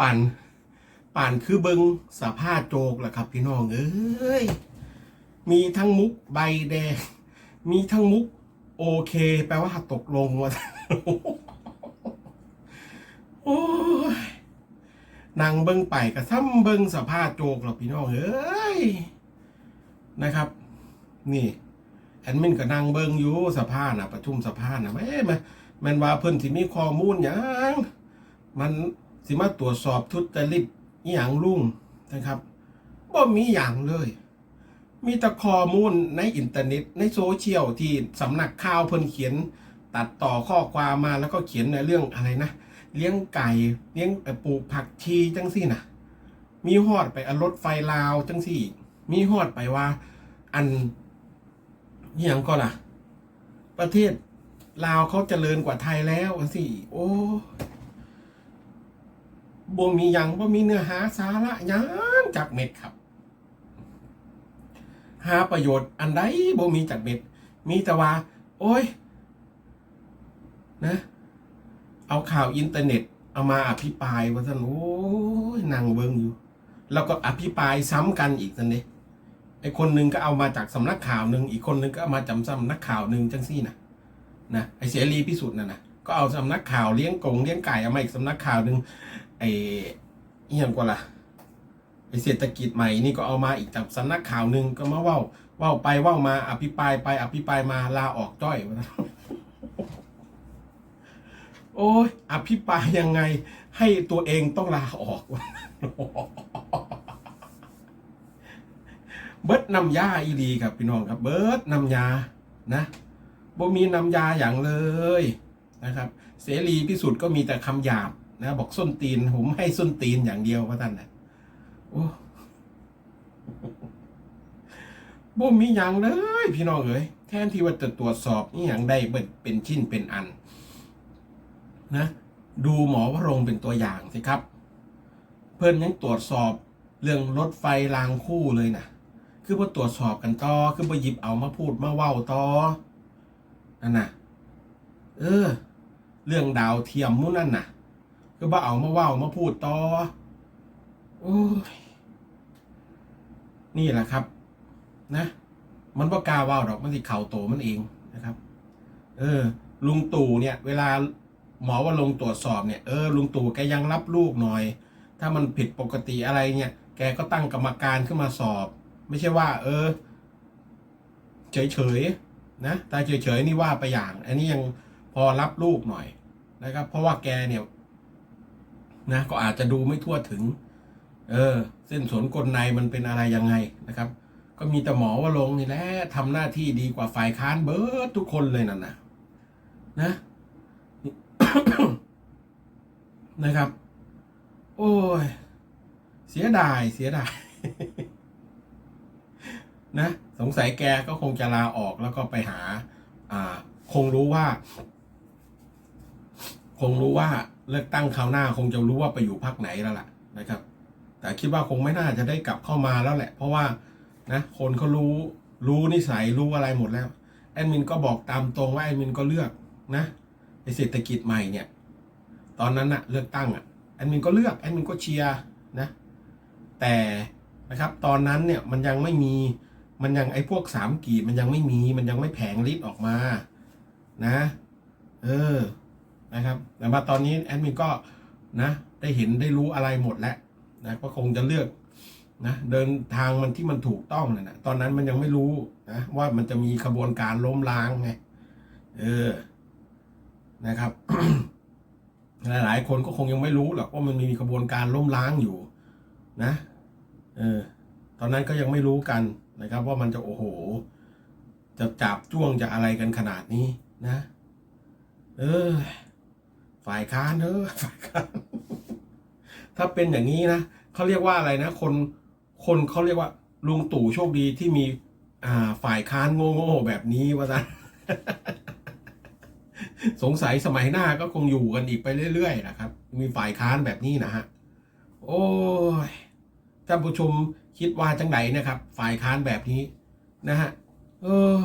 ป่านป่านคือเบิงสภาพโจกแหละครับ พี่น้องเอ้ยมีทั้งมุกใบแดง มีทั้งมุก โอเค แปลว่าตกลงว่าโอ้ยนางเบิ้งไปกับซ้ำเบิ้งสภาพโจกหรอพี่น้องเอ้ย นะครับ นี่แอดมินก็นั่งเบิงอยู่สภานะประชุมสภานะแม่มาแมนว่าเพิ่นสิมีข้อมูลอย่างมันสิมาตรวจสอบทุจริตอย่างรุ่งนะครับบ่มีอย่างเลย มีแต่ข้อมูลในอินเทอร์เน็ตในโซเชียลที่สำนักข่าวเพิ่นเขียนตัดต่อข้อความมาแล้วก็เขียนในเรื่องอะไรนะ เลี้ยงไก่เลี้ยงปลูกผักชีจังสี่นะมีหอดไปอรถไฟลาวจังสี่ มีหอดไปว่า อันนี่ยังก็ล่ะ ประเทศลาวเขาเจริญกว่าไทยแล้วสิโอ้บ่มียังบ่มีเนื้อหาสาระยังจักเม็ดครับ หาประโยชน์อันใดบ่มีจักเม็ด มีแต่ว่า โอ้ย นะ เอาข่าวอินเทอร์เน็ต เอามาอภิปรายว่าท่านโอ้ยนางเบิ่งอยู่ แล้วก็อภิปรายซ้ำกันอีกนั่นเอง ไอ้คนหนึ่งก็เอามาจากสำนักข่าวหนึ่งอีกคนหนึ่งก็มาจำกสำนักข่าวหนึ่งจังซี่นะนะไอ้เสรีพิสุทธิ์น่ะนะก็เอาสำนักข่าวเลี้ยงกงเลี้ยงไก่เอามาอีกสำนักข่าวหนึ่งไอ้เอียงกว่าล่ะไอเศรษฐกิจใหม่นี่ก็เอามาอีกจากสำนักข่าวหนึ่งก็มาว่าว่าไปว่ามาอภิปรายไปอภิปรายมาลาออกจ้อยโอ้ยอภิปรายยังไง ให้ตัวเองต้องลาออก เบิดนำยาอีรีครับพี่น้องครับ เบิดนำยานะบ่มีนำยาอย่างเลยนะครับ เสรีพิสุทธ์ก็มีแต่คำหยาบนะบอกส้นตีนผมให้ส้นตีนอย่างเดียวพ่าท่านนะโอ้บ่มีอย่างเลย พี่น้องเอ๋ยแทนที่ว่าจะตรวจสอบนี่อย่างใดเบิดเป็นชิ้นเป็นอัน นะ ดูหมอวรงเป็นตัวอย่างสิครับ เพื่อนยังตรวจสอบเรื่องรถไฟรางคู่เลยนะ คือพอตรวจสอบกันต่อ คือพอหยิบเอามาพูดมาเว้าต่อนั่นน่ะ เออ เรื่องดาวเทียมมู่นั่นน่ะ คือบ่เอามาเว้ามาพูดต่อโอ้ยนี่แหละครับ นะ มันบ่กาเว้าดอกมันสิเข่าโตมันเองนะครับ เออ ลุงตู่เนี่ย เวลาหมอว่าลงตรวจสอบเนี่ยเออลุงตู่แกยังรับลูกหน่อย ถ้ามันผิดปกติอะไรเนี่ย แกก็ตั้งกรรมการขึ้นมาสอบ ไม่ใช่ว่า เออ เฉยๆนะตาเฉยๆนี่ว่าไปอย่าง อันนี้ยังพอรับรูปหน่อยนะครับ เพราะว่าแกเนี่ยนะก็อาจจะดูไม่ทั่วถึง เออ เส้นสนกลในมันเป็นอะไรยังไงนะครับ ก็มีแต่หมอว่าลงนี่แหละทำหน้าที่ดีกว่าฝ่ายค้านเบิร์ดทุกคนเลยนั่นนะนะนะครับ โอ้ย เสียดาย เสียดาย นะสงสัยแกก็คงจะลาออกแล้วก็ไปหา อ่า คงรู้ว่า คงรู้ว่าเลือกตั้งคราวหน้าคงจะรู้ว่าไปอยู่พักไหนแล้วล่ะนะครับ แต่คิดว่าคงไม่น่าจะได้กลับเข้ามาแล้วแหละ เพราะว่านะคนเขารู้รู้นิสัยรู้อะไรหมดแล้วแอดมินก็บอกตามตรงว่าแอดมินก็เลือกนะในเศรษฐกิจใหม่เนี่ย ตอนนั้นอะเลือกตั้งอะแอดมินก็เลือกแอดมินก็เชียร์นะ แต่นะครับตอนนั้นเนี่ยมันยังไม่มี มันยังไอ้พวกสามกีบมันยังไม่มี มันยังไม่แผงฤทธิ์ออกมา นะ เออ นะครับ แต่มาตอนนี้แอดมินก็นะ ได้เห็นได้รู้อะไรหมดแล้วนะก็คงจะเลือกนะเดินทางมันที่มันถูกต้องเลยนะตอนนั้นมันยังไม่รู้นะว่ามันจะมีขบวนการล้มล้างไงเออนะครับ หลายหลายคนก็คงยังไม่รู้หรอกว่ามันมีขบวนการล้มล้างอยู่ นะ เออ ตอนนั้นก็ยังไม่รู้กัน นะครับว่ามันจะโอ้โห จะจับจ้วงจะอะไรกันขนาดนี้นะ เออ ฝ่ายค้านเออฝ่ายค้านถ้าเป็นอย่างนี้นะเขาเรียกว่าอะไรนะ คนคนเขาเรียกว่า ลุงตู่โชคดีที่มี อ่า ฝ่ายค้านโง่โง่แบบนี้วะนะสงสัยสมัยหน้าก็คงอยู่กันอีกไปเรื่อยๆนะครับ มีฝ่ายค้านแบบนี้นะฮะ โอ้ย ท่านผู้ชมคิดว่าจังไหนนะครับ ฝ่ายค้านแบบนี้นะฮะเออ